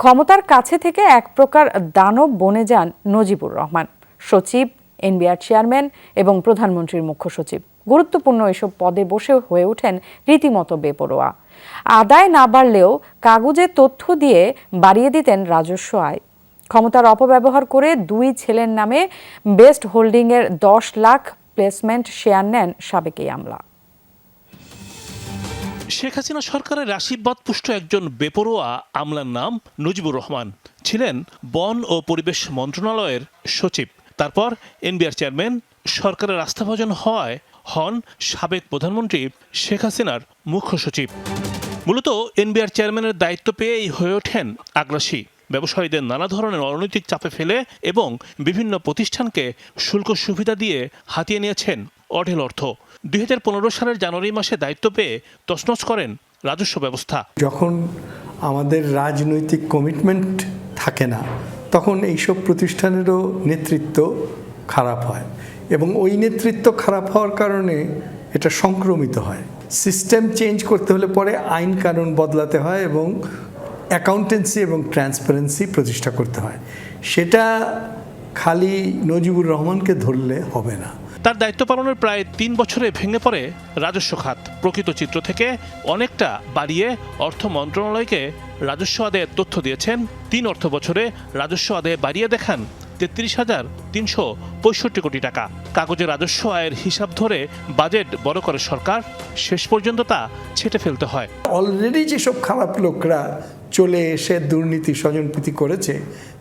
ক্ষমতার কাছে থেকে এক প্রকার দানব বনে যান নজিবুর রহমান। সচিব, এনবিআর চেয়ারম্যান এবং প্রধানমন্ত্রীর মুখ্য সচিব। গুরুত্বপূর্ণ এসব পদে বসে হয়ে ওঠেন রীতিমতো বেপরোয়া। আদায় না বাড়লেও কাগজে তথ্য দিয়ে বাড়িয়ে দিতেন রাজস্ব আয়। ক্ষমতার অপব্যবহার করে দুই ছেলের নামে বেস্ট হোল্ডিংয়ের দশ লাখ প্লেসমেন্ট শেয়ার নেন সাবেক এই আমলা। শেখ হাসিনা সরকারের পুষ্ট একজন বেপরোয়া আমলার নাম নজিবুর রহমান। ছিলেন বন ও পরিবেশ মন্ত্রণালয়ের সচিব। তারপর এনবিআর চেয়ারম্যান, সরকারের আস্থাভাজন হওয়ায় হন সাবেক প্রধানমন্ত্রী শেখ হাসিনার মুখ্য সচিব। মূলত এনবিআর চেয়ারম্যানের দায়িত্ব পেয়েই হয়ে ওঠেন আগ্রাসী। ব্যবসায়ীদের নানা ধরনের অনৈতিক চাপে ফেলে এবং বিভিন্ন প্রতিষ্ঠানকে শুল্ক সুবিধা দিয়ে হাতিয়ে নিয়েছেন অঢেল অর্থ। দুই হাজার পনেরো সালের জানুয়ারি মাসে দায়িত্ব পেয়ে তছনছ করেন রাজস্ব ব্যবস্থা। যখন আমাদের রাজনৈতিক কমিটমেন্ট থাকে না, তখন এইসব প্রতিষ্ঠানেরও নেতৃত্ব খারাপ হয় এবং ওই নেতৃত্ব খারাপ হওয়ার কারণে এটা সংক্রমিত হয়। সিস্টেম চেঞ্জ করতে হলে পরে আইন কানুন বদলাতে হয় এবং অ্যাকাউন্টেন্সি এবং ট্রান্সপারেন্সি প্রতিষ্ঠা করতে হয়। সেটা খালি নজিবুর রহমানকে ধরলে হবে না। তার দায়িত্ব পালনের প্রায় তিন বছরে ভেঙে পড়ে রাজস্ব খাত। প্রকৃত চিত্র থেকে অনেকটা বাড়িয়ে অর্থ মন্ত্রণালয়কে রাজস্ব আদায়ের তথ্য দিয়েছেন। তিন অর্থ বছরে রাজস্ব আদায় বাড়িয়ে দেখান তেত্রিশ হাজার তিনশো পঁয়ষট্টি কোটি টাকা। কাগজে রাজস্ব আয়ের হিসাব ধরে বাজেট বড় করে সরকার। শেষ পর্যন্ত তা ছেটে ফেলতে হয়। অলরেডি যেসব খারাপ লোকরা চলে এসে দুর্নীতি স্বজনপ্রীতি করেছে,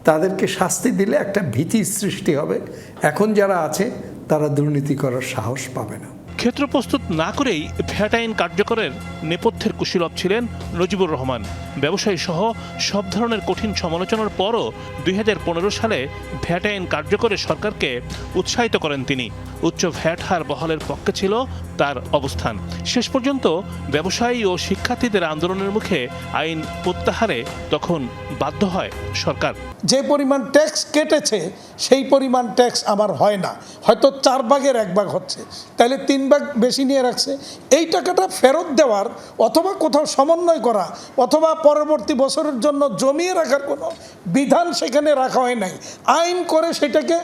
তাদেরকে শাস্তি দিলে একটা ভীতি সৃষ্টি হবে। এখন যারা আছে, তারা দুর্নীতি করার সাহস পাবে না। ক্ষেত্র প্রস্তুত না করেই ভ্যাট আইন কার্যকরের নেপথ্যের কুশীলভ ছিলেন নজিবুর রহমান। ব্যবসায়ী সহ সব ধরনের কঠিন সমালোচনার পরও দু হাজার পনেরো সালে ভ্যাট আইন কার্যকরে সরকারকে উৎসাহিত করেন তিনি। উচ্চ ভ্যাট হার বহালের পক্ষে ছিল তার অবস্থান। শেষ পর্যন্ত ব্যবসায়ী ও শিক্ষার্থীদের আন্দোলনের মুখে আইন প্রত্যাহারে তখন বাধ্য হয় সরকার। যে পরিমাণ ট্যাক্স কেটেছে, সেই পরিমাণ ট্যাক্স আমার হয় না। হয়তো চার ভাগের এক ভাগ হচ্ছে। তাহলে তিন ভাগ বেশি নিয়ে রাখছে, এই টাকাটা ফেরত দেওয়ার অথবা কোথাও সমন্বয় করা অথবা পরবর্তী বছরের জন্য জমিয়ে রাখার কোনো বিধান সেখানে রাখা হয় নাই। আইন করে সেটাকে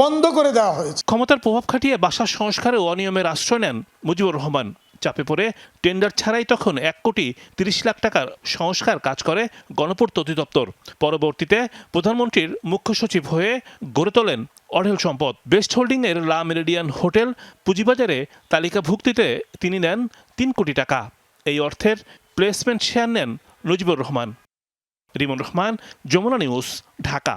বন্ধ করে দেওয়া হয়েছে। ক্ষমতার প্রভাব খাটিয়ে বাসার সংস্কারে অনিয়মের আশ্রয় নেন মুজিবুর রহমান। চাপে পড়ে টেন্ডার ছাড়াই তখন এক কোটি তিরিশ লাখ টাকার সংস্কার কাজ করে গণপূর্ত অধিদপ্তর। পরবর্তীতে প্রধানমন্ত্রীর মুখ্য সচিব হয়ে গড়ে তোলেন অঢেল সম্পদ। বেস্ট হোল্ডিংয়ের লা মেরিডিয়ান হোটেল পুঁজিবাজারে তালিকাভুক্তিতে তিনি নেন তিন কোটি টাকা। এই অর্থের প্লেসমেন্ট শেয়ার নেন নজিবুর রহমান। রিমন রহমান, যমুনা নিউজ, ঢাকা।